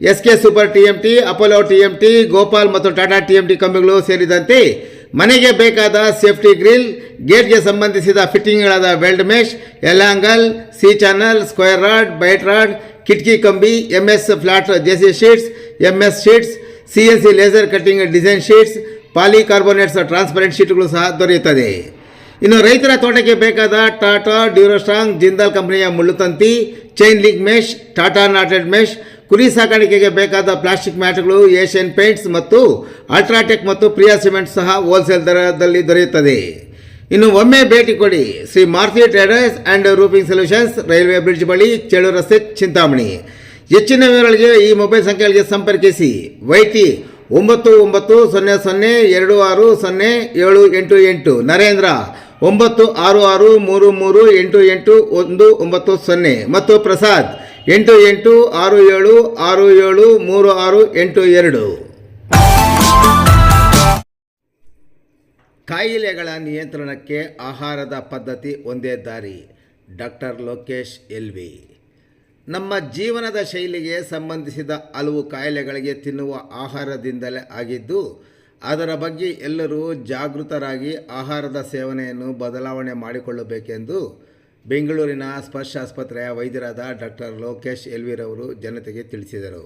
S K super T M T Apollo T M T Gopal ಮತ್ತು Tata T M T ಕಂಪನಿಗಳು ಸೇರಿದಂತೆ ಮನೆಗೆ ಬೇಕಾದ ಸೇಫ್ಟಿ ಗ್ರಿಲ್, ಗೇಟ್ಗೆ ಸಂಬಂಧಿಸಿದ ಫಿಟ್ಟಿಂಗ್ಗಳಾದ weld mesh L angle C channel, square rod, byte rod, ಕಿಟಕಿ ಕಂಬಿ M S flat J C sheets M S sheets, C N C laser cutting design sheets poly polycarbonates transparent ಶೀಟ್ಗಳು ಸಹ ದೊರೆಯುತ್ತದೆ. ಇನ್ನು ರೈತರ ತೋಟಕ್ಕೆ ಬೇಕಾದ ಟಾಟಾ ಡ್ಯೂರೋಸ್ಟ್ರಾಂಗ್ ಜಿಂದಾಲ್ ಕಂಪನಿಯ ಮುಳ್ಳುತಂತಿ, chain link mesh Tata knotted mesh ಕುರಿ ಸಾಕಾಣಿಕೆಗೆ ಬೇಕಾದ ಪ್ಲಾಸ್ಟಿಕ್ ಮ್ಯಾಟ್ಗಳು, ಏಷ್ಯನ್ ಪೇಂಟ್ಸ್ ಮತ್ತು ಅಲ್ಟ್ರಾಟೆಕ್ ಮತ್ತು ಪ್ರಿಯಾ ಸಿಮೆಂಟ್ ಸಹ ಹೋಲ್ಸೇಲ್ ದರದಲ್ಲಿ ದೊರೆಯುತ್ತದೆ. ಇನ್ನು ಒಮ್ಮೆ ಭೇಟಿ ಕೊಡಿ Shri Maruti traders and roofing solutions railway bridge ಬಳಿ ಚೇಳು ರಸ್ತೆ ಚಿಂತಾಮಣಿ. ಹೆಚ್ಚಿನ ವಿವರಗಳಿಗೆ ಈ ಮೊಬೈಲ್ ಸಂಖ್ಯೆಗಳಿಗೆ ಸಂಪರ್ಕಿಸಿ. ವೈಟಿ ಒಂಬತ್ತು ಒಂಬತ್ತು ಸೊನ್ನೆ ಸೊನ್ನೆ ಎರಡು ಆರು ಸೊನ್ನೆ ಏಳು ಎಂಟು ಎಂಟು. ನರೇಂದ್ರ ಒಂಬತ್ತು ಆರು ಆರು ಮೂರು ಮೂರು ಎಂಟು ಎಂಟು ಒಂದು ಒಂಬತ್ತು ಸೊನ್ನೆ. ಮತ್ತು ಪ್ರಸಾದ್, ಎಂಟು ಎಂಟು ಆರು ಏಳು ಆರು ಏಳು ಮೂರು ಆರು ಎಂಟು ಎರಡು. ಕಾಯಿಲೆಗಳ ನಿಯಂತ್ರಣಕ್ಕೆ ಆಹಾರದ ಪದ್ಧತಿ ಒಂದೇ ದಾರಿ. Doctor Lokesh L V. ನಮ್ಮ ಜೀವನದ ಶೈಲಿಗೆ ಸಂಬಂಧಿಸಿದ ಹಲವು ಕಾಯಿಲೆಗಳಿಗೆ ತಿನ್ನುವ ಆಹಾರದಿಂದಲೇ ಆಗಿದ್ದು ಅದರ ಬಗ್ಗೆ ಎಲ್ಲರೂ ಜಾಗೃತರಾಗಿ ಆಹಾರದ ಸೇವನೆಯನ್ನು ಬದಲಾವಣೆ ಮಾಡಿಕೊಳ್ಳಬೇಕೆಂದು ಬೆಂಗಳೂರಿನ ಸ್ಪರ್ಶ ಆಸ್ಪತ್ರೆಯ ವೈದ್ಯರಾದ ಡಾಕ್ಟರ್ ಲೋಕೇಶ್ ಎಲ್ವಿರವರು ಜನತೆಗೆ ತಿಳಿಸಿದರು.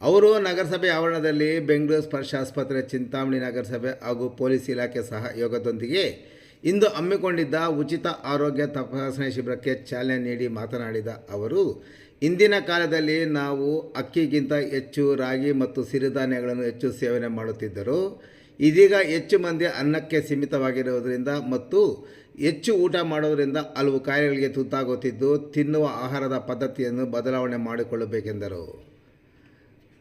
ಅವರು ನಗರಸಭೆ ಆವರಣದಲ್ಲಿ ಬೆಂಗಳೂರು ಸ್ಪರ್ಶ ಆಸ್ಪತ್ರೆ ಚಿಂತಾಮಣಿ ನಗರಸಭೆ ಹಾಗೂ ಪೊಲೀಸ್ ಇಲಾಖೆ ಸಹಯೋಗದೊಂದಿಗೆ ಇಂದು ಹಮ್ಮಿಕೊಂಡಿದ್ದ ಉಚಿತ ಆರೋಗ್ಯ ತಪಾಸಣೆ ಶಿಬಿರಕ್ಕೆ ಚಾಲನೆ ನೀಡಿ ಮಾತನಾಡಿದ ಅವರು ಇಂದಿನ ಕಾಲದಲ್ಲಿ ನಾವು ಅಕ್ಕಿಗಿಂತ ಹೆಚ್ಚು ರಾಗಿ ಮತ್ತು ಸಿರಿಧಾನ್ಯಗಳನ್ನು ಹೆಚ್ಚು ಸೇವನೆ ಮಾಡುತ್ತಿದ್ದರು. ಇದೀಗ ಹೆಚ್ಚು ಮಂದಿ ಅನ್ನಕ್ಕೆ ಸೀಮಿತವಾಗಿರುವುದರಿಂದ ಮತ್ತು ಹೆಚ್ಚು ಊಟ ಮಾಡೋದರಿಂದ ಹಲವು ಕಾಯಿಲೆಗಳಿಗೆ ತುತ್ತಾಗುತ್ತಿದ್ದು ತಿನ್ನುವ ಆಹಾರದ ಪದ್ಧತಿಯನ್ನು ಬದಲಾವಣೆ ಮಾಡಿಕೊಳ್ಳಬೇಕೆಂದರು.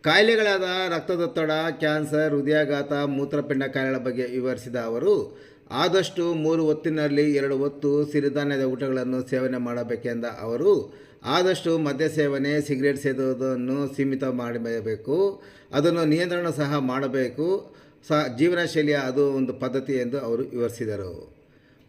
ಕಾಯಿಲೆಗಳಾದ ರಕ್ತದೊತ್ತಡ, ಕ್ಯಾನ್ಸರ್, ಹೃದಯಾಘಾತ, ಮೂತ್ರಪಿಂಡ ಕಾಯಿಲೆಗಳ ಬಗ್ಗೆ ವಿವರಿಸಿದ ಅವರು, ಆದಷ್ಟು ಮೂರು ಹೊತ್ತಿನಲ್ಲಿ ಎರಡು ಹೊತ್ತು ಸಿರಿಧಾನ್ಯದ ಊಟಗಳನ್ನು ಸೇವನೆ ಮಾಡಬೇಕೆಂದ ಅವರು ಆದಷ್ಟು ಮದ್ಯ ಸೇವನೆ, ಸಿಗರೇಟ್ ಸೇದುವುದನ್ನು ಸೀಮಿತ ಮಾಡಬೇಕು. ಅದನ್ನು ನಿಯಂತ್ರಣ ಸಹ ಮಾಡಬೇಕು. ಸಹ ಜೀವನ ಶೈಲಿಯ ಅದು ಒಂದು ಪದ್ಧತಿ ಎಂದು ಅವರು ವಿವರಿಸಿದರು.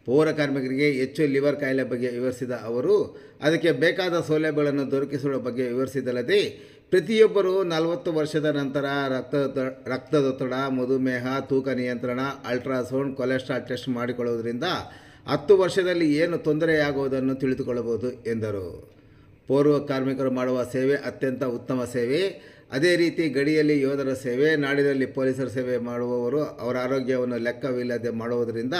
ಪೌರ ಕಾರ್ಮಿಕರಿಗೆ ಹೆಚ್ಚು ಲಿವರ್ ಕಾಯಿಲೆ ಬಗ್ಗೆ ವಿವರಿಸಿದ ಅವರು, ಅದಕ್ಕೆ ಬೇಕಾದ ಸೌಲಭ್ಯಗಳನ್ನು ದೊರಕಿಸುವ ಬಗ್ಗೆ ವಿವರಿಸಿದಲ್ಲದೆ ಪ್ರತಿಯೊಬ್ಬರು ನಲವತ್ತು ವರ್ಷದ ನಂತರ ರಕ್ತ ರಕ್ತದೊತ್ತಡ ಮಧುಮೇಹ, ತೂಕ ನಿಯಂತ್ರಣ, ಅಲ್ಟ್ರಾಸೌಂಡ್, ಕೊಲೆಸ್ಟ್ರಾಲ್ ಟೆಸ್ಟ್ ಮಾಡಿಕೊಳ್ಳುವುದರಿಂದ ಹತ್ತು ವರ್ಷದಲ್ಲಿ ಏನು ತೊಂದರೆಯಾಗುವುದನ್ನು ತಿಳಿದುಕೊಳ್ಳಬಹುದು ಎಂದರು. ಪೌರ ಕಾರ್ಮಿಕರು ಮಾಡುವ ಸೇವೆ ಅತ್ಯಂತ ಉತ್ತಮ ಸೇವೆ. ಅದೇ ರೀತಿ ಗಡಿಯಲ್ಲಿ ಯೋಧರ ಸೇವೆ, ನಾಡಿನಲ್ಲಿ ಪೊಲೀಸರ ಸೇವೆ ಮಾಡುವವರು ಅವರ ಆರೋಗ್ಯವನ್ನು ಲೆಕ್ಕವಿಲ್ಲದೆ ಮಾಡುವುದರಿಂದ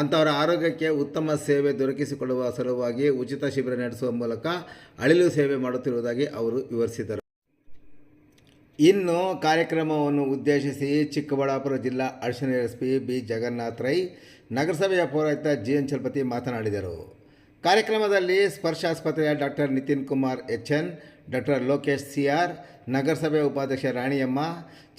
ಅಂಥವರ ಆರೋಗ್ಯಕ್ಕೆ ಉತ್ತಮ ಸೇವೆ ದೊರಕಿಸಿಕೊಳ್ಳುವ ಸಲುವಾಗಿ ಉಚಿತ ಶಿಬಿರ ನಡೆಸುವ ಮೂಲಕ ಅಳಿಲು ಸೇವೆ ಮಾಡುತ್ತಿರುವುದಾಗಿ ಅವರು ವಿವರಿಸಿದರು. ಇನ್ನು ಕಾರ್ಯಕ್ರಮವನ್ನು ಉದ್ದೇಶಿಸಿ ಚಿಕ್ಕಬಳ್ಳಾಪುರ ಜಿಲ್ಲಾ ಅರ್ಶನ S P B. Jagannath Rai, ನಗರಸಭೆಯ ಪೌರಾಯುಕ್ತ ಜಿ ಎನ್ ಚಲಪತಿ ಮಾತನಾಡಿದರು. ಕಾರ್ಯಕ್ರಮದಲ್ಲಿ ಸ್ಪರ್ಶ ಆಸ್ಪತ್ರೆಯ doctor Nitin Kumar H N doctor Lokesh C R ನಗರಸಭೆ ಉಪಾಧ್ಯಕ್ಷ ರಾಣಿಯಮ್ಮ,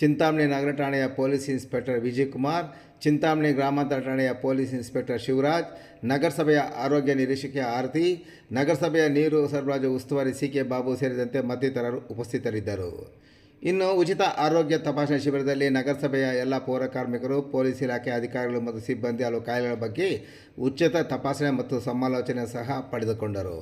ಚಿಂತಾಮಣಿ ನಗರ ಠಾಣೆಯ ಪೊಲೀಸ್ ಇನ್ಸ್ಪೆಕ್ಟರ್ ವಿಜಯ್ ಕುಮಾರ್, ಚಿಂತಾಮಣಿ ಗ್ರಾಮಾಂತರ ಠಾಣೆಯ ಪೊಲೀಸ್ ಇನ್ಸ್ಪೆಕ್ಟರ್ ಶಿವರಾಜ್, ನಗರಸಭೆಯ ಆರೋಗ್ಯ ನಿರೀಕ್ಷಕ ಆರತಿ, ನಗರಸಭೆಯ ನೀರು ಸರಬರಾಜು ಉಸ್ತುವಾರಿ ಸಿ ಕೆ ಬಾಬು ಸೇರಿದಂತೆ ಮತ್ತಿತರರು ಉಪಸ್ಥಿತರಿದ್ದರು. ಇನ್ನು ಉಚಿತ ಆರೋಗ್ಯ ತಪಾಸಣೆ ಶಿಬಿರದಲ್ಲಿ ನಗರಸಭೆಯ ಎಲ್ಲ ಪೌರ ಕಾರ್ಮಿಕರು, ಪೊಲೀಸ್ ಇಲಾಖೆ ಅಧಿಕಾರಿಗಳು ಮತ್ತು ಸಿಬ್ಬಂದಿ ಹಲವು ಕಾಯಿಲೆಗಳ ಬಗ್ಗೆ ಉಚಿತ ತಪಾಸಣೆ ಮತ್ತು ಸಮಾಲೋಚನೆ ಸಹ ಪಡೆದುಕೊಂಡರು.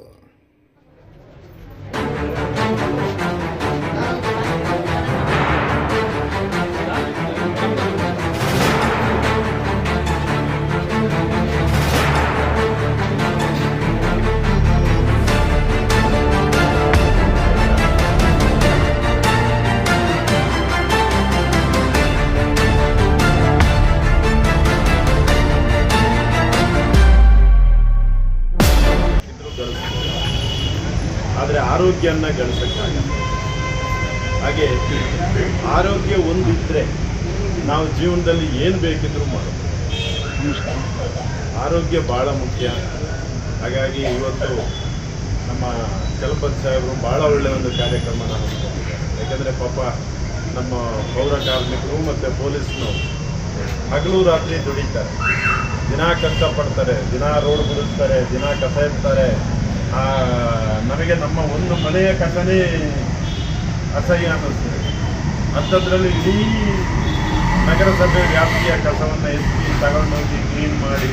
ಆರೋಗ್ಯನ ಗಳಿಸೋಕ್ಕಾಗಲ್ಲ. ಹಾಗೆ ಆರೋಗ್ಯ ಒಂದಿದ್ದರೆ ನಾವು ಜೀವನದಲ್ಲಿ ಏನು ಬೇಕಿದ್ರೂ ಮಾಡಬಹುದು ಆರೋಗ್ಯ ಭಾಳ ಮುಖ್ಯ. ಹಾಗಾಗಿ ಇವತ್ತು ನಮ್ಮ ಚಲಪತಿ ಸಾಹೇಬರು ಭಾಳ ಒಳ್ಳೆಯ ಒಂದು ಕಾರ್ಯಕ್ರಮನ ಯಾಕಂದರೆ ಪಾಪ ನಮ್ಮ ಪೌರ ಕಾರ್ಮಿಕರು ಮತ್ತು ಪೊಲೀಸ್ನವರು ಹಗಲು ರಾತ್ರಿ ದುಡಿತಾರೆ. ದಿನ ಕಷ್ಟಪಡ್ತಾರೆ ದಿನ ರೋಡ್ ಬಿಡಿಸ್ತಾರೆ ದಿನ ಕಸ ಆ, ನಮಗೆ ನಮ್ಮ ಒಂದು ಮನೆಯ ಕಸನೇ ಅಸಹ್ಯ ಅನ್ನಿಸ್ತದೆ. ಅಂಥದ್ರಲ್ಲಿ ಇಡೀ ನಗರಸಭೆ ವ್ಯಾಪ್ತಿಯ ಕಸವನ್ನು ಎತ್ತಿ ತಗೊಂಡೋಗಿ ಕ್ಲೀನ್ ಮಾಡಿ,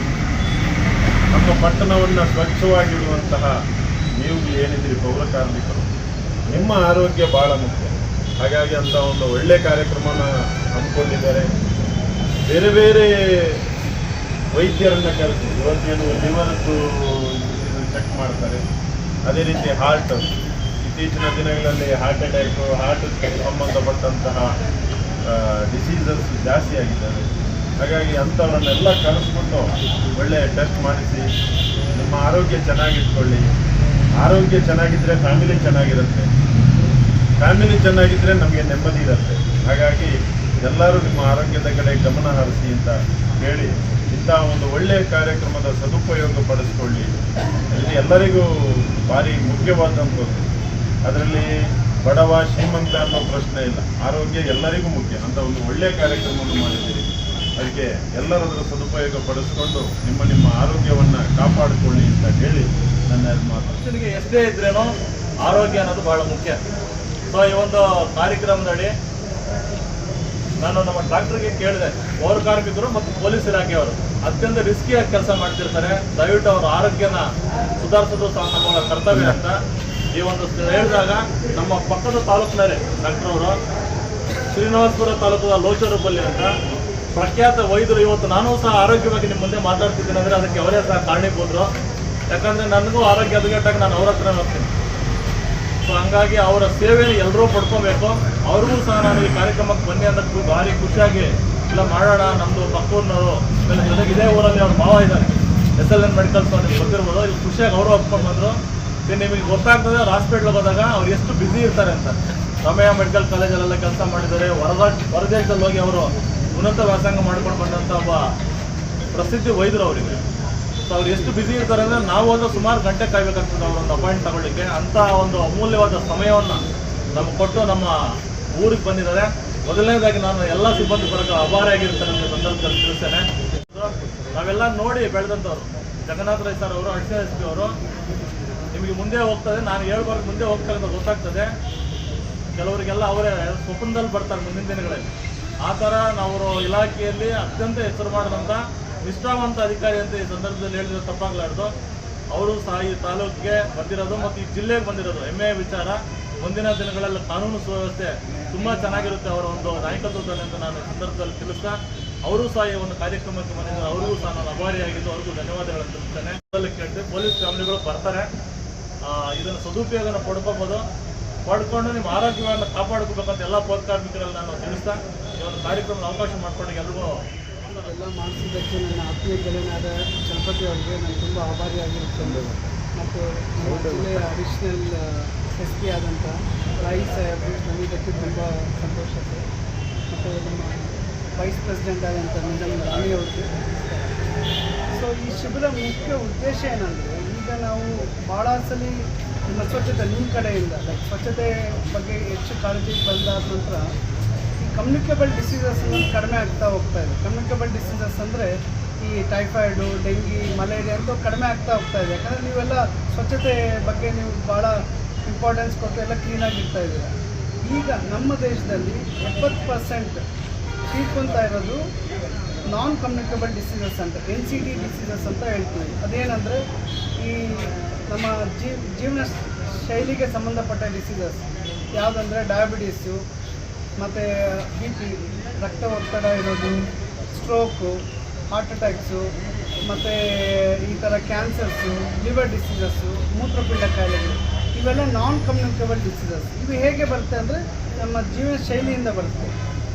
ನಮ್ಮ ಪಟ್ಟಣವನ್ನು ಸ್ವಚ್ಛವಾಗಿಡುವಂತಹ ನೀವು ಏನಿದ್ರಿ ಪೌರ ಕಾರ್ಮಿಕರು, ನಿಮ್ಮ ಆರೋಗ್ಯ ಭಾಳ ಮುಖ್ಯ. ಹಾಗಾಗಿ ಅಂತ ಒಂದು ಒಳ್ಳೆ ಕಾರ್ಯಕ್ರಮನ ಹಮ್ಮಿಕೊಂಡಿದ್ದಾರೆ. ಬೇರೆ ಬೇರೆ ವೈದ್ಯರನ್ನ ಕರೆಸಿ ಇವತ್ತೇನು ಲಿವರ್ದು ಮಾಡ್ತಾರೆ. ಅದೇ ರೀತಿ ಹಾರ್ಟ್ ಇತ್ತೀಚಿನ ದಿನಗಳಲ್ಲಿ ಹಾರ್ಟ್ ಅಟ್ಯಾಕ್ ಹಾರ್ಟ್ ಸಂಬಂಧಪಟ್ಟಂತಹ ಡಿಸೀಸಸ್ ಜಾಸ್ತಿ ಆಗಿದ್ದಾವೆ. ಹಾಗಾಗಿ ಅಂಥವ್ರನ್ನೆಲ್ಲ ಕರೆಸ್ಬಿಟ್ಟು ಒಳ್ಳೆಯ ಟೆಸ್ಟ್ ಮಾಡಿಸಿ, ನಿಮ್ಮ ಆರೋಗ್ಯ ಚೆನ್ನಾಗಿಟ್ಕೊಳ್ಳಿ. ಆರೋಗ್ಯ ಚೆನ್ನಾಗಿದ್ದರೆ ಫ್ಯಾಮಿಲಿ ಚೆನ್ನಾಗಿರುತ್ತೆ. ಫ್ಯಾಮಿಲಿ ಚೆನ್ನಾಗಿದ್ದರೆ ನಮಗೆ ನೆಮ್ಮದಿ ಇರುತ್ತೆ. ಹಾಗಾಗಿ ಎಲ್ಲರೂ ನಿಮ್ಮ ಆರೋಗ್ಯದ ಕಡೆ ಗಮನ ಹರಿಸಿ ಅಂತ ಹೇಳಿ ಇಂಥ ಒಂದು ಒಳ್ಳೆಯ ಕಾರ್ಯಕ್ರಮದ ಸದುಪಯೋಗ ಪಡಿಸ್ಕೊಳ್ಳಿ. ಇಲ್ಲಿ ಎಲ್ಲರಿಗೂ ಭಾರಿ ಮುಖ್ಯವಾದಂಥದ್ದು. ಅದರಲ್ಲಿ ಬಡವ, ಶ್ರೀಮಂತ ಅನ್ನೋ ಪ್ರಶ್ನೆ ಇಲ್ಲ. ಆರೋಗ್ಯ ಎಲ್ಲರಿಗೂ ಮುಖ್ಯ. ಅಂತ ಒಂದು ಒಳ್ಳೆಯ ಕಾರ್ಯಕ್ರಮವನ್ನು ಮಾಡಿದ್ದೀರಿ. ಅದಕ್ಕೆ ಎಲ್ಲರದ್ರ ಸದುಪಯೋಗ ಪಡಿಸ್ಕೊಂಡು ನಿಮ್ಮ ನಿಮ್ಮ ಆರೋಗ್ಯವನ್ನು ಕಾಪಾಡಿಕೊಳ್ಳಿ ಅಂತ ಹೇಳಿ ನನ್ನ ಮಾತು. ಮನುಷ್ಯನಿಗೆ ಎಷ್ಟೇ ಇದ್ರೇನು ಆರೋಗ್ಯ ಅನ್ನೋದು ಬಹಳ ಮುಖ್ಯ. ಸೊ ಈ ಒಂದು ಕಾರ್ಯಕ್ರಮದಡಿ ನಾನು ನಮ್ಮ ಡಾಕ್ಟ್ರಿಗೆ ಕೇಳಿದೆ. ಪೌರ ಕಾರ್ಮಿಕರು ಮತ್ತು ಪೊಲೀಸ್ ಇಲಾಖೆಯವರು ಅತ್ಯಂತ ರಿಸ್ಕಿಯಾಗಿ ಕೆಲಸ ಮಾಡ್ತಿರ್ತಾರೆ. ದಯವಿಟ್ಟು ಅವರ ಆರೋಗ್ಯನ ಸುಧಾರಿಸೋದು ಸಹ ನಮ್ಮ ಕರ್ತವ್ಯ ಅಂತ ಈ ಒಂದು ಹೇಳಿದಾಗ ನಮ್ಮ ಪಕ್ಕದ ತಾಲೂಕಿನಲ್ಲಿ ಡಾಕ್ಟರ್ ಅವರು, ಶ್ರೀನಿವಾಸಪುರ ತಾಲೂಕಿನ ಲೋಚರಬಲ್ಲಿ ಅಂತ ಪ್ರಖ್ಯಾತ ವೈದ್ಯರು ಇವತ್ತು ನಾನು ಸಹ ಆರೋಗ್ಯವಾಗಿ ನಿಮ್ಮ ಮುಂದೆ ಮಾತಾಡ್ತಿದ್ದೀನಿ ಅಂದರೆ ಅದಕ್ಕೆ ಅವರೇ ಸಹ ಕಾರಣೀಭೂತರು. ಯಾಕಂದರೆ ನನಗೂ ಆರೋಗ್ಯ ಹದಗೆಟ್ಟಾಗ ನಾನು ಅವ್ರ ಹತ್ರ ಹೋಗ್ತೀನಿ ಸೊ ಹಂಗಾಗಿ ಅವರ ಸೇವೆಯನ್ನು ಎಲ್ಲರೂ ಪಡ್ಕೋಬೇಕು. ಅವ್ರಿಗೂ ಸಹ ನಾನು ಈ ಕಾರ್ಯಕ್ರಮಕ್ಕೆ ಬನ್ನಿ ಅನ್ನೋದು ಭಾರಿ ಖುಷಿಯಾಗಿ ಇಲ್ಲ, ಮಾಡೋಣ ನಮ್ಮದು ಪಕ್ಕೂರ್ನವರು ಇದೇ ಊರಲ್ಲಿ ಅವ್ರ ಮಾವ ಇದ್ದಾರೆ. ಎಸ್ ಎಲ್ ಎನ್ ಮೆಡಿಕಲ್ಸ್ ನಿಮ್ಗೆ ಗೊತ್ತಿರ್ಬೋದು. ಇಲ್ಲಿ ಖುಷಿಯಾಗಿ ಅವರು ಒಪ್ಕೊಂಡು ಬಂದರು. ನಿಮಗೆ ಗೊತ್ತಾಗ್ತದೆ ಅವ್ರು ಹಾಸ್ಪಿಟ್ಲಿಗೆ ಹೋದಾಗ ಅವ್ರು ಎಷ್ಟು ಬ್ಯುಸಿ ಇರ್ತಾರೆ ಅಂತ. ರಮಯ್ಯ ಮೆಡಿಕಲ್ ಕಾಲೇಜಲ್ಲೆಲ್ಲ ಕೆಲಸ ಮಾಡಿದ್ದಾರೆ. ಹೊರದ ಹೊರದೇಶದಲ್ಲಿ ಹೋಗಿ ಅವರು ಉನ್ನತ ವ್ಯಾಸಂಗ ಮಾಡ್ಕೊಂಡು ಬಂದಂಥ ಒಬ್ಬ ಪ್ರಸಿದ್ಧಿ ವೈದ್ಯರು ಅವರಿಗೆ. ಸೊ ಅವ್ರು ಎಷ್ಟು ಬ್ಯುಸಿ ಇರ್ತಾರೆ ಅಂದರೆ ನಾವು ಒಂದು ಸುಮಾರು ಗಂಟೆ ಕಾಯ್ಬೇಕಾಗ್ತದೆ ಅವರೊಂದು ಅಪಾಯಿಂಟ್ ತಗೊಳ್ಳಿಕ್ಕೆ. ಅಂತ ಒಂದು ಅಮೂಲ್ಯವಾದ ಸಮಯವನ್ನು ನಮ್ಗೆ ಕೊಟ್ಟು ನಮ್ಮ ಊರಿಗೆ ಬಂದಿದ್ದಾರೆ. ಮೊದಲನೇದಾಗಿ ನಾನು ಎಲ್ಲ ಸಿಬ್ಬಂದಿ ಬಳಗ ಅಭಾರ ಆಗಿರ್ತಾರೆ ಅನ್ನೋ ಸಂದರ್ಭದಲ್ಲಿ ತಿಳಿಸ್ತೇನೆ. ನಾವೆಲ್ಲ ನೋಡಿ ಬೆಳೆದಂಥವ್ರು. ಜಗನ್ನಾಥ ರೈ ಸರ್ ಅವರು ಅಡಿಷನಲ್ ಎಸ್ ಪಿ ಅವರು, ನಿಮಗೆ ಮುಂದೆ ಹೋಗ್ತದೆ, ನಾನು ಹೇಳ್ಬಾರ್ದು, ಮುಂದೆ ಹೋಗ್ತಾರೆ ಅಂತ ಗೊತ್ತಾಗ್ತದೆ. ಕೆಲವರಿಗೆಲ್ಲ ಅವರೇ ಸ್ವಪ್ನದಲ್ಲಿ ಬರ್ತಾರೆ ಮುಂದಿನ ದಿನಗಳಲ್ಲಿ. ಆ ಥರ ನಾವು ಇಲಾಖೆಯಲ್ಲಿ ಅತ್ಯಂತ ಹೆಸರು ಮಾಡಿದಂಥ ನಿಷ್ಠಾವಂತ ಅಧಿಕಾರಿ ಅಂತ ಈ ಸಂದರ್ಭದಲ್ಲಿ ಹೇಳಿದ್ರೆ ತಪ್ಪಾಗಲಾರ್ದು. ಅವರು ಸಹ ಈ ತಾಲೂಕಿಗೆ ಬಂದಿರೋದು ಮತ್ತು ಈ ಜಿಲ್ಲೆಗೆ ಬಂದಿರೋದು. ಹೆಮ್ಮೆಯ ವಿಚಾರ. ಮುಂದಿನ ದಿನಗಳಲ್ಲಿ ಕಾನೂನು ಸುವ್ಯವಸ್ಥೆ ತುಂಬ ಚೆನ್ನಾಗಿರುತ್ತೆ ಅವರ ಒಂದು ನಾಯಕತ್ವದಲ್ಲಿ ಅಂತ ನಾನು ಸಂದರ್ಭದಲ್ಲಿ ತಿಳಿಸ್ತಾ, ಅವರು ಸಹ ಈ ಒಂದು ಕಾರ್ಯಕ್ರಮಕ್ಕೆ ಬಂದಿದ್ದಾರೆ. ಅವರಿಗೂ ಸಹ ನಾನು ಅಭಾರಿಯಾಗಿದ್ದು ಅವ್ರಿಗೂ ಧನ್ಯವಾದಗಳನ್ನು ತಿಳಿಸ್ತೇನೆ. ಕೇಳ್ತೀವಿ ಪೊಲೀಸ್ ಫ್ಯಾಮಿಲಿಗಳು ಬರ್ತಾರೆ. ಇದನ್ನು ಸದುಪಯೋಗನ ಪಡ್ಕೋಬೋದು. ಪಡ್ಕೊಂಡು ನಿಮ್ಮ ಆರೋಗ್ಯವನ್ನು ಕಾಪಾಡ್ಕೋಬೇಕಂತ ಎಲ್ಲ ಪೌರ ಕಾರ್ಮಿಕರಲ್ಲಿ ನಾನು ತಿಳಿಸ್ತಾ, ಈ ಒಂದು ಕಾರ್ಯಕ್ರಮದ ಅವಕಾಶ ಮಾಡ್ಕೊಂಡು ಎಲ್ರಿಗೂ ಎಲ್ಲ ಮಾಡಿಸಿದ್ದಕ್ಕೆ ನನ್ನ ಆತ್ಮೀಯ ಗೆಳೆಯನಾದ ಚಲಪತಿ ಅವರಿಗೆ ನಾನು ತುಂಬ ಆಭಾರಿಯಾಗಿರುತ್ತೇನೆ ಮತ್ತು ಜಿಲ್ಲೆಯ ಅಡಿಷನಲ್ ಎಸ್ ಪಿ ಆದಂಥ ರಾಯಿ ಸಾಹೇಬ್ ನನಗಿದ್ದಕ್ಕೆ ತುಂಬ ಸಂತೋಷ ಸರ್ ಮತ್ತು ನಮ್ಮ ವೈಸ್ ಪ್ರೆಸಿಡೆಂಟ್ ಆದಂಥ ನಿಜಮ್ ರಾಣಿ ಅವ್ರಿಗೆ ಸೊ, ಈ ಶಿಬಿರ ಮುಖ್ಯ ಉದ್ದೇಶ ಏನಂದರೆ, ಈಗ ನಾವು ಭಾಳ ಸಲ ನಮ್ಮ ಸ್ವಚ್ಛತೆ ನಿಮ್ಮ ಕಡೆಯಿಂದ ಲೈಕ್ ಸ್ವಚ್ಛತೆ ಬಗ್ಗೆ ಹೆಚ್ಚು ಕಾಳಜಿ ಬಂದಾದ ನಂತರ ಈ ಕಮ್ಯುನಿಕೇಬಲ್ ಡಿಸೀಸಸ್ ಅನ್ನೋದು ಕಡಿಮೆ ಆಗ್ತಾ ಹೋಗ್ತಾ ಇದೆ. ಕಮ್ಯುನಿಕೇಬಲ್ ಡಿಸೀಸಸ್ ಅಂದರೆ ಈ ಟೈಫಾಯ್ಡು ಡೆಂಗಿ ಮಲೇರಿಯಾ ಅಂತ ಕಡಿಮೆ ಆಗ್ತಾ ಹೋಗ್ತಾ ಇದೆ. ಯಾಕಂದರೆ ನೀವೆಲ್ಲ ಸ್ವಚ್ಛತೆ ಬಗ್ಗೆ ನೀವು ಭಾಳ ಇಂಪಾರ್ಟೆನ್ಸ್ ಕೊಟ್ಟು ಎಲ್ಲ ಕ್ಲೀನಾಗಿ ಇರ್ತಾ ಇದ್ದೀರಾ. ಈಗ ನಮ್ಮ ದೇಶದಲ್ಲಿ ಎಪ್ಪತ್ತು ಪರ್ಸೆಂಟ್ ತೀರ್ಕೊಂತಾ ಇರೋದು ನಾನ್ ಕಮ್ಯುನಿಕೇಬಲ್ ಡಿಸೀಸಸ್ ಅಂತ ಎನ್ ಸಿ ಡಿ ಡಿಸೀಸಸ್ ಅಂತ ಹೇಳ್ತೀವಿ. ಅದೇನಂದರೆ ಈ ನಮ್ಮ ಜೀವನ ಶೈಲಿಗೆ ಸಂಬಂಧಪಟ್ಟ ಡಿಸೀಸಸ್ ಯಾವುದಂದರೆ ಡಯಾಬಿಟೀಸು ಮತ್ತು ಬಿ ಪಿ ರಕ್ತ ಒತ್ತಡ ಇರೋದು ಸ್ಟ್ರೋಕು ಹಾರ್ಟ್ ಅಟ್ಯಾಕ್ಸು ಮತ್ತು ಈ ಥರ ಕ್ಯಾನ್ಸರ್ಸು ಲಿವರ್ ಡಿಸೀಸಸ್ಸು ಮೂತ್ರಪಿಂಡ ಕಾಯಿಲೆಗಳು, ಇವೆಲ್ಲ ನಾನ್ ಕಮ್ಯುನಿಕೇಬಲ್ ಡಿಸೀಸಸ್ ಇದು ಹೇಗೆ ಬರುತ್ತೆ ಅಂದರೆ ನಮ್ಮ ಜೀವನ ಶೈಲಿಯಿಂದ ಬರುತ್ತೆ.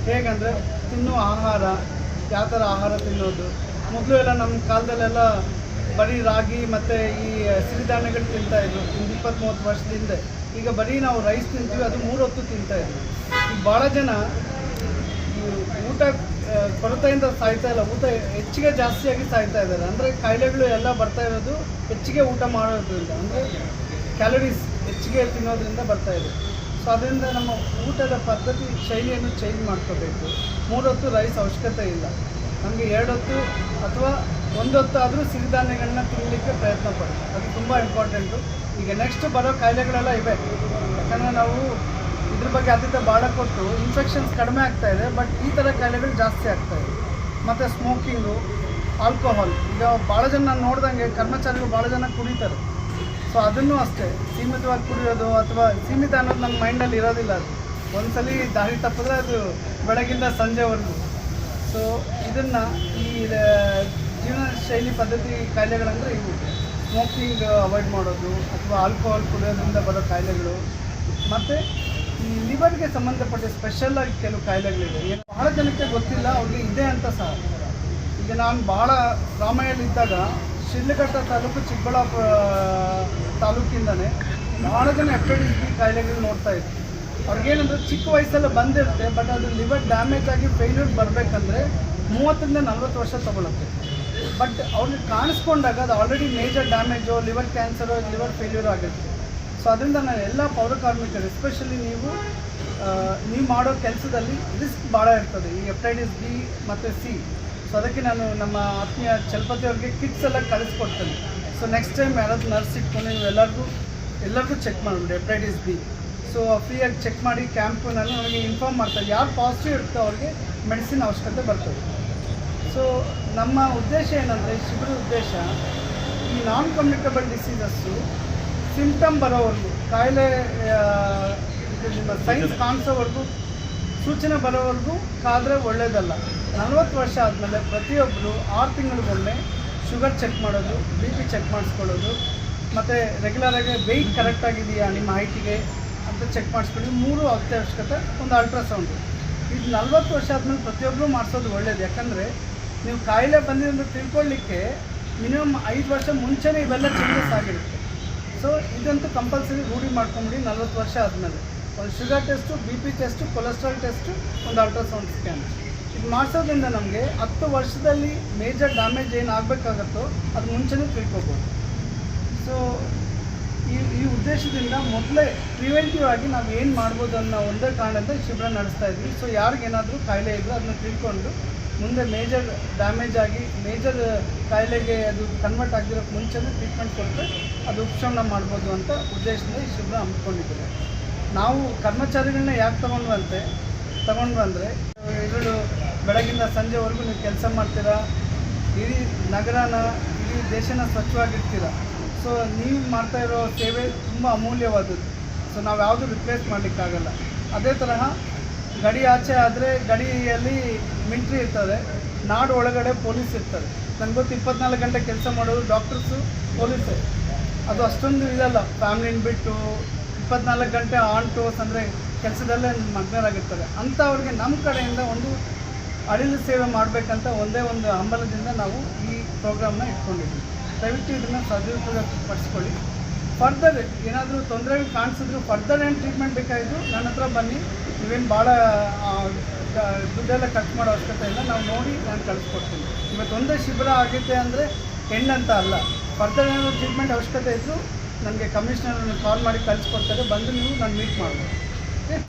ಹೇಗಂದರೆ ತಿನ್ನುವ ಆಹಾರ, ಯಾವ ಥರ ಆಹಾರ ತಿನ್ನೋದು, ಮೊದಲು ಎಲ್ಲ ನಮ್ಮ ಕಾಲದಲ್ಲೆಲ್ಲ ಬರೀ ರಾಗಿ ಮತ್ತು ಈ ಸಿರಿಧಾನ್ಯಗಳು ತಿಂತಾಯಿದ್ರು ಒಂದು ಇಪ್ಪತ್ತು ಮೂವತ್ತು ವರ್ಷದ ಹಿಂದೆ. ಈಗ ಬರೀ ನಾವು ರೈಸ್ ತಿಂತೀವಿ, ಅದು ಮೂರು ಹೊತ್ತು ತಿಂತಾಯಿದ್ರು ಭಾಳ ಜನ ಊಟ ಕೊರತೆಯಿಂದ ಸಾಯ್ತಾ ಇಲ್ಲ. ಊಟ ಹೆಚ್ಚಿಗೆ ಜಾಸ್ತಿಯಾಗಿ ಸಾಯ್ತಾ ಇದ್ದಾರೆ. ಅಂದರೆ ಕಾಯಿಲೆಗಳು ಎಲ್ಲ ಬರ್ತಾ ಇರೋದು ಹೆಚ್ಚಿಗೆ ಊಟ ಮಾಡೋದ್ರಿಂದ. ಅಂದರೆ ಕ್ಯಾಲರೀಸ್ ಹೆಚ್ಚಿಗೆ ತಿನ್ನೋದ್ರಿಂದ ಬರ್ತಾ ಇದೆ. ಸೊ ಅದರಿಂದ ನಮ್ಮ ಊಟದ ಪದ್ಧತಿ, ಶೈಲಿಯನ್ನು ಚೇಂಜ್ ಮಾಡ್ಕೋಬೇಕು. ಮೂರೊತ್ತು ರೈಸ್ ಅವಶ್ಯಕತೆ ಇಲ್ಲ. ನಮಗೆ ಎರಡೊತ್ತು ಅಥವಾ ಒಂದೊತ್ತು ಆದರೂ ಸಿರಿಧಾನ್ಯಗಳನ್ನ ತಿನ್ನಲಿಕ್ಕೆ ಪ್ರಯತ್ನ ಪಡ್ತೀವಿ ಅದು ತುಂಬ ಇಂಪಾರ್ಟೆಂಟು ಈಗ ನೆಕ್ಸ್ಟ್ ಬರೋ ಕಾಯಿಲೆಗಳೆಲ್ಲ ಇವೆ. ಯಾಕಂದರೆ ನಾವು ಇದ್ರ ಬಗ್ಗೆ ಆದ್ಯತೆ ಭಾಳ ಕೊಟ್ಟು ಇನ್ಫೆಕ್ಷನ್ಸ್ ಕಡಿಮೆ ಆಗ್ತಾ ಇದೆ ಬಟ್ ಈ ಥರ ಕಾಯಿಲೆಗಳು ಜಾಸ್ತಿ ಆಗ್ತಾ ಇದೆ. ಮತ್ತು ಸ್ಮೋಕಿಂಗು ಆಲ್ಕೋಹಾಲ್ ಈಗ ಭಾಳ ಜನ ನೋಡ್ದಂಗೆ ಕರ್ಮಚಾರಿಗಳು ಭಾಳ ಜನ ಕುಡಿತಾರೆ. ಸೊ ಅದನ್ನು ಅಷ್ಟೇ, ಸೀಮಿತವಾಗಿ ಕುಡಿಯೋದು ಅಥವಾ ಸೀಮಿತ ಅನ್ನೋದು ನನ್ನ ಮೈಂಡಲ್ಲಿ ಇರೋದಿಲ್ಲ ಅದು. ಒಂದ್ಸಲಿ ದಾರಿ ತಪ್ಪಿದ್ರೆ ಅದು ಬೆಳಗಿಂದ ಸಂಜೆವರೆಗೂ. ಸೊ ಇದನ್ನು ಈ ಜೀವನ ಶೈಲಿ ಪದ್ಧತಿ ಕಾಯಿಲೆಗಳಂದರೆ ಇವು. ಸ್ಮೋಕಿಂಗ್ ಅವಾಯ್ಡ್ ಮಾಡೋದು, ಅಥವಾ ಆಲ್ಕೋಹಾಲ್ ಕುಡಿಯೋದ್ರಿಂದ ಬರೋ ಕಾಯಿಲೆಗಳು. ಮತ್ತು ಈ ಲಿವರ್ಗೆ ಸಂಬಂಧಪಟ್ಟ ಸ್ಪೆಷಲ್ ಆಗಿ ಕೆಲವು ಕಾಯಿಲೆಗಳಿವೆ. ಏನು ಬಹಳ ಜನಕ್ಕೆ ಗೊತ್ತಿಲ್ಲ, ಅವ್ರಿಗೆ ಇದೆ ಅಂತ ಸಹ. ಈಗ ನಾನು ಬಹಳ ರಾಮಾಯಣದಲ್ಲಿದ್ದಾಗ ಶಿಡ್ಲಘಟ್ಟ ತಾಲೂಕು ಚಿಕ್ಕಬಳ್ಳಾಪುರ ತಾಲೂಕಿಂದನೇ ಬಹಳ ಜನ ಎಫ್ಎಡಿಸ್ ಬಿ ಕಾಯಿಲೆಗಳು ನೋಡ್ತಾ ಇದ್ವಿ ಅವ್ರಿಗೇನಂದ್ರೆ ಚಿಕ್ಕ ವಯಸ್ಸಲ್ಲ ಬಂದಿರುತ್ತೆ ಬಟ್ ಅದು ಲಿವರ್ ಡ್ಯಾಮೇಜ್ ಆಗಿ ಫೇಲ್ಯೂರ್ ಬರಬೇಕಂದ್ರೆ ಮೂವತ್ತರಿಂದ ನಲ್ವತ್ತು ವರ್ಷ ತಗೊಳುತ್ತೆ. ಬಟ್ ಅವ್ರಿಗೆ ಕಾಣಿಸ್ಕೊಂಡಾಗ ಅದು already major damage liver cancer liver failure ಆಗುತ್ತೆ ಸೊ ಅದರಿಂದ ನಾನು ಎಲ್ಲ ಪೌರ ಕಾರ್ಮಿಕರು ಎಸ್ಪೆಷಲಿ ನೀವು ನೀವು ಮಾಡೋ ಕೆಲಸದಲ್ಲಿ ರಿಸ್ಕ್ ಭಾಳ ಇರ್ತದೆ. ಈ ಹೆಪ್ಟೈಟಿಸ್ ಬಿ ಮತ್ತು ಸಿ ಸೊ ಅದಕ್ಕೆ ನಾನು ನಮ್ಮ ಆತ್ಮೀಯ ಚಲಪತಿ ಅವ್ರಿಗೆ ಕಿಟ್ಸ್ ಎಲ್ಲ ಕಳಿಸ್ಕೊಡ್ತೇನೆ. ಸೊ ನೆಕ್ಸ್ಟ್ ಟೈಮ್ ಯಾರಾದರೂ ನರ್ಸ್ ಇಟ್ಕೊಂಡು ನೀವು ಎಲ್ಲರಿಗೂ ಎಲ್ಲರಿಗೂ ಚೆಕ್ ಮಾಡಿಬಿಡಿ ಹೆಪ್ಟೈಟಿಸ್ ಬಿ ಸೊ ಫ್ರೀಯಾಗಿ ಚೆಕ್ ಮಾಡಿ ಕ್ಯಾಂಪ್ನಲ್ಲಿ ನಮಗೆ ಇನ್ಫಾರ್ಮ್ ಮಾಡ್ತಾರೆ. ಯಾರು ಪಾಸಿಟಿವ್ ಇರ್ತೋ ಅವ್ರಿಗೆ ಮೆಡಿಸಿನ್ ಅವಶ್ಯಕತೆ ಬರ್ತದೆ. ಸೊ ನಮ್ಮ ಉದ್ದೇಶ ಏನಂದರೆ ಶಿಬಿರದ ಉದ್ದೇಶ, ಈ ನಾನ್ ಕಮ್ಯುನಿಕಬಲ್ ಡಿಸೀಸಸ್ಸು ಸಿಂಪ್ಟಮ್ ಬರೋವರೆಗೂ ಕಾಯಿಲೆ ನಿಮ್ಮ ಸೈನ್ಸ್ ಕಾಣಿಸೋವರೆಗೂ ಸೂಚನೆ ಬರೋವರೆಗೂ ಕಾದರೆ ಒಳ್ಳೆಯದಲ್ಲ ನಲ್ವತ್ತು ವರ್ಷ ಆದಮೇಲೆ ಪ್ರತಿಯೊಬ್ಬರು ಆರು ತಿಂಗಳಿಗೊಮ್ಮೆ ಶುಗರ್ ಚೆಕ್ ಮಾಡೋದು ಬಿ ಪಿ ಚೆಕ್ ಮಾಡಿಸ್ಕೊಳ್ಳೋದು ಮತ್ತು ರೆಗ್ಯುಲರಾಗಿ ವೆಯ್ಟ್ ಕರೆಕ್ಟ್ ಆಗಿದೆಯಾ ನಿಮ್ಮ ಹೈಟಿಗೆ ಅಂತ ಚೆಕ್ ಮಾಡಿಸ್ಕೊಳ್ಳಿ ಮೂರು ಅತ್ಯವಶ್ಯಕತೆ ಒಂದು ಅಲ್ಟ್ರಾಸೌಂಡು ಇದು ನಲ್ವತ್ತು ವರ್ಷ ಆದಮೇಲೆ ಪ್ರತಿಯೊಬ್ಬರು ಮಾಡಿಸೋದು ಒಳ್ಳೇದು. ಯಾಕಂದರೆ ನೀವು ಕಾಯಿಲೆ ಬಂದಿದೆ ಅಂತ ತಿಳ್ಕೊಳ್ಳಿಕ್ಕೆ ಮಿನಿಮಮ್ ಐದು ವರ್ಷ ಮುಂಚೆನೇ ಇವೆಲ್ಲ ಚೇಂಜಸ್ ಆಗಿರುತ್ತೆ. ಸೊ ಇದಂತೂ ಕಂಪಲ್ಸರಿ ರೂಢಿ ಮಾಡ್ಕೊಂಬಿಡಿ ನಲ್ವತ್ತು ವರ್ಷ ಆದಮೇಲೆ. ಒಂದು sugar test B P test cholesterol test ಒಂದು ಅಲ್ಟ್ರಾಸೌಂಡ್ ಸ್ಕ್ಯಾನ್ ಇದು ಮಾಡಿಸೋದ್ರಿಂದ ನಮಗೆ ಹತ್ತು ವರ್ಷದಲ್ಲಿ ಮೇಜರ್ ಡ್ಯಾಮೇಜ್ ಏನು ಆಗಬೇಕಾಗತ್ತೋ ಅದು ಮುಂಚೆನೇ ತಿಳ್ಕೊಬೋದು. ಸೊ ಈ ಈ ಉದ್ದೇಶದಿಂದ ಮೊದಲೇ ಪ್ರಿವೆಂಟಿವ್ ಆಗಿ ನಾವು ಏನು ಮಾಡ್ಬೋದು ಅನ್ನೋ ಒಂದೇ ಕಾರಣದಿಂದ ಶಿಬಿರ ನಡೆಸ್ತಾ ಇದ್ವಿ. ಸೊ ಯಾರಿಗೇನಾದರೂ ಕಾಯಿಲೆ ಇದ್ದರೂ ಅದನ್ನ ತಿಳ್ಕೊಂಡು ಮುಂದೆ ಮೇಜರ್ ಡ್ಯಾಮೇಜ್ ಆಗಿ ಮೇಜರ್ ಕಾಯಿಲೆಗೆ ಅದು ಕನ್ವರ್ಟ್ ಆಗಿರೋಕ್ಕೆ ಮುಂಚೆನೇ ಟ್ರೀಟ್ಮೆಂಟ್ ಕೊಟ್ಟರೆ ಅದು ಉಪಶಮನ ಮಾಡ್ಬೋದು ಅಂತ ಉದ್ದೇಶದಿಂದ ಈ ಶಿಬಿರ ಹಮ್ಮಿಕೊಂಡಿದ್ದೇವೆ ನಾವು ಕರ್ಮಚಾರಿಗಳನ್ನ ಯಾಕೆ ತೊಗೊಂಡ್ವಂತೆ ತಗೊಂಡು ಬಂದರೆ ಇವರು ಬೆಳಗಿಂದ ಸಂಜೆವರೆಗೂ ನೀವು ಕೆಲಸ ಮಾಡ್ತೀರಾ? ಇಡೀ ನಗರನ, ಇಡೀ ದೇಶನ ಸ್ವಚ್ಛವಾಗಿರ್ತೀರ ಸೊ ನೀವು ಮಾಡ್ತಾ ಇರೋ ಸೇವೆ ತುಂಬ ಅಮೂಲ್ಯವಾದದ್ದು. ಸೊ ನಾವು ಯಾವುದು ರಿಪ್ಲೇಸ್ ಮಾಡಲಿಕ್ಕಾಗಲ್ಲ. ಅದೇ ತರಹ ಗಡಿ ಆಚೆ ಆದರೆ ಗಡಿಯಲ್ಲಿ ಮಿಲ್ಟ್ರಿ ಇರ್ತದೆ. ನಾಡು ಒಳಗಡೆ ಪೊಲೀಸ್ ಇರ್ತಾರೆ. ನನಗೆ ಗೊತ್ತು ಇಪ್ಪತ್ನಾಲ್ಕು ಗಂಟೆ ಕೆಲಸ ಮಾಡೋದು ಡಾಕ್ಟರ್ಸು ಪೊಲೀಸೇ. ಅದು ಅಷ್ಟೊಂದು ಇದಲ್ಲ ಫ್ಯಾಮಿಲಿನ ಬಿಟ್ಟು ಇಪ್ಪತ್ನಾಲ್ಕು ಗಂಟೆ ಆನ್ ಟೋಸ್ ಅಂದರೆ ಕೆಲಸದಲ್ಲೇ ಮಗ್ನರಾಗಿರ್ತಾರೆ. ಅಂಥವ್ರಿಗೆ ನಮ್ಮ ಕಡೆಯಿಂದ ಒಂದು ಅಳಿಲು ಸೇವೆ ಮಾಡಬೇಕಂತ ಒಂದೇ ಒಂದು ಹಂಬಲದಿಂದ ನಾವು ಈ ಪ್ರೋಗ್ರಾಮ್ನ ಇಟ್ಕೊಂಡಿದ್ವಿ. ದಯವಿಟ್ಟು ಇದನ್ನು ಸದುಪಯೋಗ ಪಡಿಸ್ಕೊಳ್ಳಿ. ಫರ್ದರ್ ಏನಾದರೂ ತೊಂದರೆಗಳು ಕಾಣಿಸಿದ್ರು ಫರ್ದರ್ ಏನು ಟ್ರೀಟ್ಮೆಂಟ್ ಬೇಕಾಯಿತು ನನ್ನ ಹತ್ರ ಬನ್ನಿ. ನೀವೇನು ಭಾಳ ದುಡ್ಡೆಲ್ಲ ಖರ್ಚು ಮಾಡೋ ಅವಶ್ಯಕತೆ ಇಲ್ಲ. ನಾವು ನೋಡಿ ನಾನು ಕಳಿಸ್ಕೊಡ್ತೀನಿ. ಇವತ್ತು ಒಂದೇ ಶಿಬಿರ ಆಗುತ್ತೆ ಅಂದರೆ ಹೆಣ್ಣಂತ ಅಲ್ಲ. ಫರ್ದರ್ ಏನಾದರೂ ಟ್ರೀಟ್ಮೆಂಟ್ ಅವಶ್ಯಕತೆ ಇದ್ದರೂ ನನಗೆ ಕಮಿಷನರ್ ಕಾಲ್ ಮಾಡಿ ಕಳಿಸ್ಕೊಡ್ತಾರೆ, ಬಂದು ನೀವು ನಾನು ಮೀಟ್ ಮಾಡ್ಬೋದು.